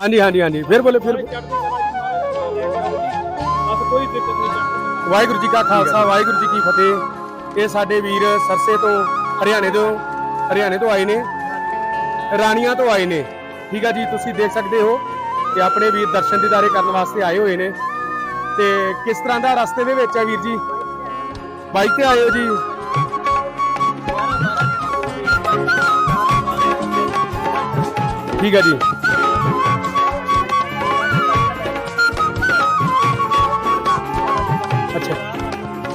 ਹਾਂਜੀ ਹਾਂਜੀ ਹਾਂਜੀ। ਫਿਰ ਬੋਲੇ ਫਿਰ ਕੋਈ ਦਿੱਕਤ ਨਹੀਂ ਵਾਹਿਗੁਰੂ ਜੀ ਕਾ ਖਾਲਸਾ ਵਾਹਿਗੁਰੂ ਜੀ ਕੀ ਫਤਿਹ। ਇਹ ਸਾਡੇ ਵੀਰ ਸਰਸੇ ਤੋਂ ਹਰਿਆਣੇ ਤੋਂ ਹਰਿਆਣੇ ਤੋਂ ਆਏ ਨੇ। ਰਾਣੀਆਂ ਤੋਂ ਆਏ ਨੇ। ਠੀਕ ਆ ਜੀ ਤੁਸੀਂ ਦੇਖ ਸਕਦੇ ਹੋ ਕਿ ਆਪਣੇ ਵੀਰ ਦਰਸ਼ਨ ਦੀਦਾਰੇ ਕਰਨ ਵਾਸਤੇ ਆਏ ਹੋਏ ਨੇ। ਤੇ ਕਿਸ ਤਰ੍ਹਾਂ ਦਾ ਰਸਤੇ ਦੇ ਵਿੱਚ ਹੈ ਵੀਰ ਜੀ? ਬਾਈਕ ਤੇ ਆਏ ਹੋ ਜੀ? ਠੀਕ ਆ ਜੀ।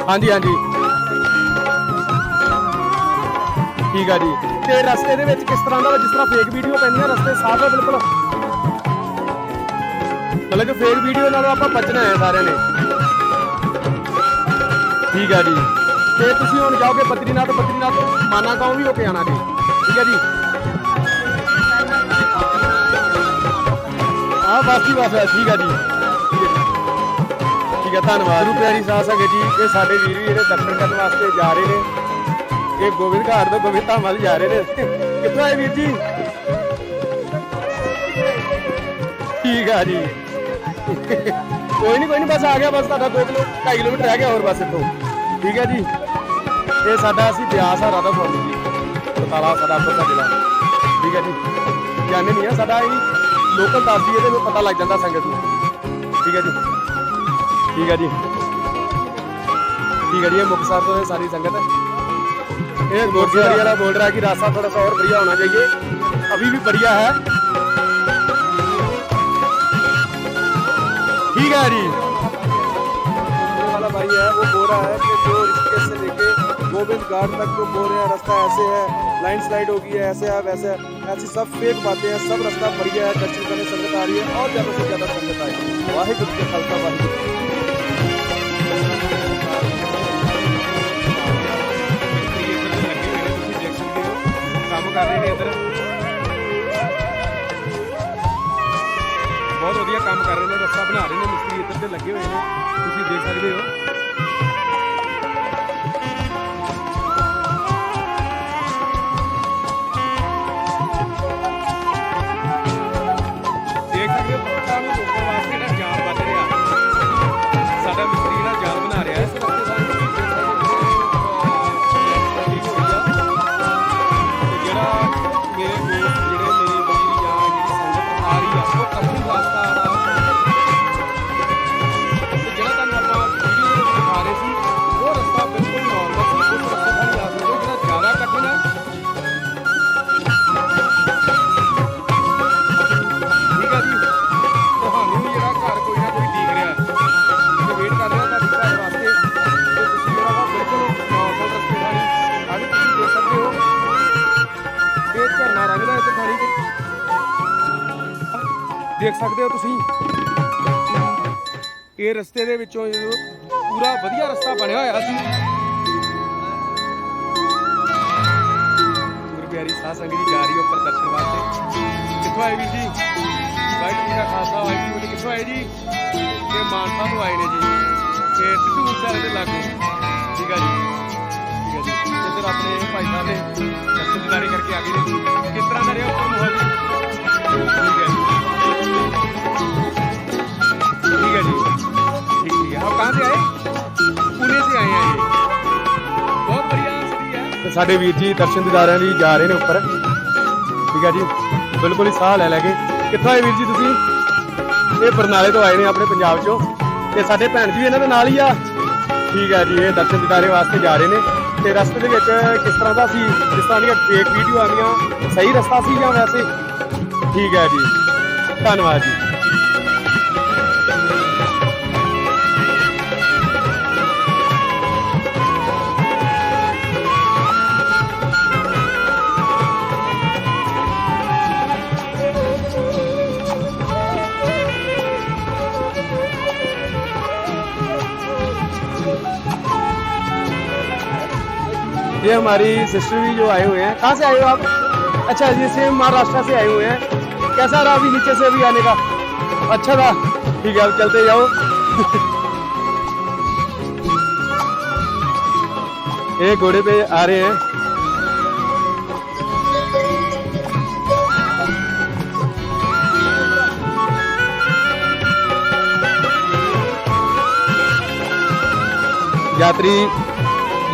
ਹਾਂਜੀ ਹਾਂਜੀ। ਠੀਕ ਆ ਜੀ। ਤੇ ਰਸਤੇ ਦੇ ਵਿੱਚ ਕਿਸ ਤਰ੍ਹਾਂ ਦਾ ਜਿਸ ਤਰ੍ਹਾਂ ਫੇਕ ਵੀਡੀਓ ਪੈਂਦੀਆਂ ਰਸਤੇ ਸਾਫ਼ ਹੈ ਬਿਲਕੁਲ। ਮਤਲਬ ਕਿ ਫੇਕ ਵੀਡੀਓ ਨਾਲੋਂ ਆਪਾਂ ਬਚਣਾ ਹੈ ਸਾਰਿਆਂ ਨੇ। ਠੀਕ ਆ ਜੀ। ਤੇ ਤੁਸੀਂ ਹੁਣ ਜਾਓਗੇ ਬਦਰੀਨਾਥ ਬਦਰੀਨਾਥ ਮਾਨਾ ਗਾਉਂ ਵੀ ਹੋ ਕੇ ਆਣਾ ਜੀ। ਠੀਕ ਹੈ ਜੀ। ਹਾਂ ਬਸ ਜੀ ਬਸ ਹੈ, ਠੀਕ ਆ ਠੀਕ ਹੈ ਜੀ। ਠੀਕ ਹੈ ਧੰਨਵਾਦ। ਗੁਰੂ ਪਿਆਰੀ ਸਾਧ ਸੰਗਤ ਜੀ, ਇਹ ਸਾਡੇ ਵੀਰ ਵੀ ਜਿਹੜੇ ਦਰਸ਼ਨ ਕਰਨ ਵਾਸਤੇ ਜਾ ਰਹੇ ਨੇ। ਇਹ ਗੋਬਿੰਦ ਘਾਟ ਤੋਂ ਗੋਬਿੰਦ ਧਾਮ ਵੱਲ ਜਾ ਰਹੇ ਨੇ। ਕਿੱਥੋਂ ਆਏ ਵੀਰ ਜੀ? ਠੀਕ ਆ ਜੀ। ਕੋਈ ਨਹੀਂ ਕੋਈ ਨਹੀਂ ਬਸ ਆ ਗਿਆ, ਬਸ ਤੁਹਾਡਾ 2 ਕਿਲੋ 2.5 ਕਿਲੋਮੀਟਰ ਰਹਿ ਗਿਆ ਹੋਰ ਬਸ ਇੱਥੋਂ। ਠੀਕ ਹੈ ਜੀ। ਇਹ ਸਾਡਾ ਅਸੀਂ ਬਿਆਸ ਆ, ਰਾਧਾ ਸੁਆਮੀ ਜੀ। ਬਤਾਲਾ ਸਾਡਾ ਆਪਣਾ ਜ਼ਿਲ੍ਹਾ। ਠੀਕ ਹੈ ਜੀ। ਜਾਣੇ ਨਹੀਂ ਆ ਸਾਡਾ ਇਹ। ਲੋਕਲ ਦੱਸਦੀ ਇਹਦੇ ਵਿੱਚ ਪਤਾ ਲੱਗ ਜਾਂਦਾ ਸੰਗਤ ਨੂੰ। ਠੀਕ ਹੈ ਜੀ। ठीक है जी। ठीक है जी ये मुक्तसर तो है सारी संगत ये गोरखियारी वाला बोल रहा है कि रास्ता थोड़ा सा और बढ़िया होना चाहिए। अभी भी बढ़िया है। ठीक है जी। वाला भाई है वो बोल रहा है कि जो ऋषिकेश से लेके गोविंद घाट तक जो बोल रहे हैं रास्ता ऐसे है लाइन स्लाइड होगी है ऐसे है वैसे है। ऐसी सब फेक बातें हैं सब रास्ता बढ़िया है दर्शन करने संगत आ रही है और ज़्यादा से ज़्यादा संगत वाहिगुरु के वाहिगुरु ਕੰਮ ਕਰ ਰਹੇ ਨੇ, ਰਸਤਾ ਬਣਾ ਰਹੇ ਨੇ, ਮਿਸਤਰੀ ਇੱਧਰ ਤੇ ਲੱਗੇ ਹੋਏ ਨੇ। ਤੁਸੀਂ ਦੇਖ ਸਕਦੇ ਹੋ। ਦੇਖ ਸਕਦੇ ਹੋ ਤੁਸੀਂ? ਇਹ ਰਸਤੇ ਦੇ ਵਿੱਚੋਂ ਪੂਰਾ ਵਧੀਆ ਰਸਤਾ ਬਣਿਆ ਹੋਇਆ ਸੀ। ਗੁਰੂ ਪਿਆਰੀ ਸਾਧ ਸੰਗਤ ਜੀ, ਜਾ ਰਹੀ ਉੱਪਰ ਦਰਸ਼ਨ ਵਾਸਤੇ। ਕਿੱਥੋਂ ਆਏ ਵੀਰ ਜੀ? ਵਾਹਿਗੁਰੂ ਜੀ ਦਾ ਖਾਲਸਾ, ਵਾਹਿਗੁਰੂ ਜੀ ਕਿੱਥੋਂ ਆਏ ਜੀ? ਇਹ ਮਾਨਸਾ ਤੋਂ ਆਏ ਨੇ ਜੀ। ਤੇ ਸਿੱਧੂ ਸਾਹਿਬ ਦੇ ਲਾਗੂ। ਠੀਕ ਆ ਜੀ। ਠੀਕ ਆ ਜੀ। ਇੱਧਰ ਆਪਣੇ ਭਾਈ ਸਾਹਿਬ ਨੇ ਦਰਸ਼ਨ ਕਰਕੇ ਆ ਗਏ ਨੇ। ਸਾਡੇ ਵੀਰ ਜੀ ਦਰਸ਼ਨ ਦਿਦਾਰਿਆਂ ਲਈ ਜਾ ਰਹੇ ਨੇ ਉੱਪਰ। ਠੀਕ ਹੈ ਜੀ? ਬਿਲਕੁਲ ਹੀ ਸਾਹ ਲੈ ਲੈ ਕੇ। ਕਿੱਥੋਂ ਆਏ ਵੀਰ ਜੀ ਤੁਸੀਂ? ਇਹ ਬਰਨਾਲੇ ਤੋਂ ਆਏ ਨੇ ਆਪਣੇ ਪੰਜਾਬ ਚੋਂ। ਤੇ ਸਾਡੇ ਭੈਣ ਜੀ ਇਹਨਾਂ ਦੇ ਨਾਲ ਹੀ ਆ। ਠੀਕ ਹੈ ਜੀ, ਇਹ ਦਰਸ਼ਨ ਦਿਦਾਰੇ ਵਾਸਤੇ ਜਾ ਰਹੇ ਨੇ। ਤੇ ਰਸਤੇ ਦੇ ਵਿੱਚ ਕਿਸ ਤਰ੍ਹਾਂ ਦਾ ਸੀ? ਜਿਸ ਤਰ੍ਹਾਂ ਦੀਆਂ ਫੇਕ ਵੀਡੀਓ ਆਉਂਦੀਆਂ, ਸਹੀ ਰਸਤਾ ਸੀ ਜਾਂ ਵੈਸੇ? ਠੀਕ ਹੈ ਜੀ। ਧੰਨਵਾਦ ਜੀ। ये हमारी सिस्टर भी जो आए हुए हैं। कहाँ से आए हो आप? अच्छा ये सेम महाराष्ट्र से आए हुए हैं। कैसा रहा अभी नीचे से अभी आने का? अच्छा था ठीक है, अब चलते जाओ। ये घोड़े पे आ रहे हैं। यात्री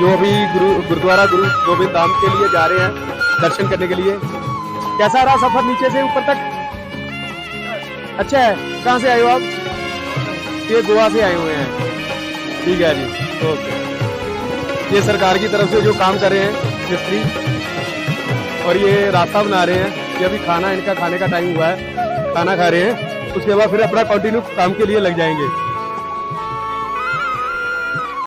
जो अभी गुरु, गुरुद्वारा गुरु गोविंद धाम के लिए जा रहे हैं दर्शन करने के लिए। कैसा रहा सफ़र नीचे से ऊपर तक? अच्छा है, कहाँ से आए हो आप? ये गोवा से आए हुए हैं। ठीक है जी, ओके। ये सरकार की तरफ़ से जो काम कर रहे हैं, मिस्त्री, और ये रास्ता बना रहे हैं, ये अभी खाना, इनका खाने का टाइम हुआ है, खाना खा रहे हैं। उसके बाद फिर अपना कंटिन्यू काम के लिए लग जाएँगे।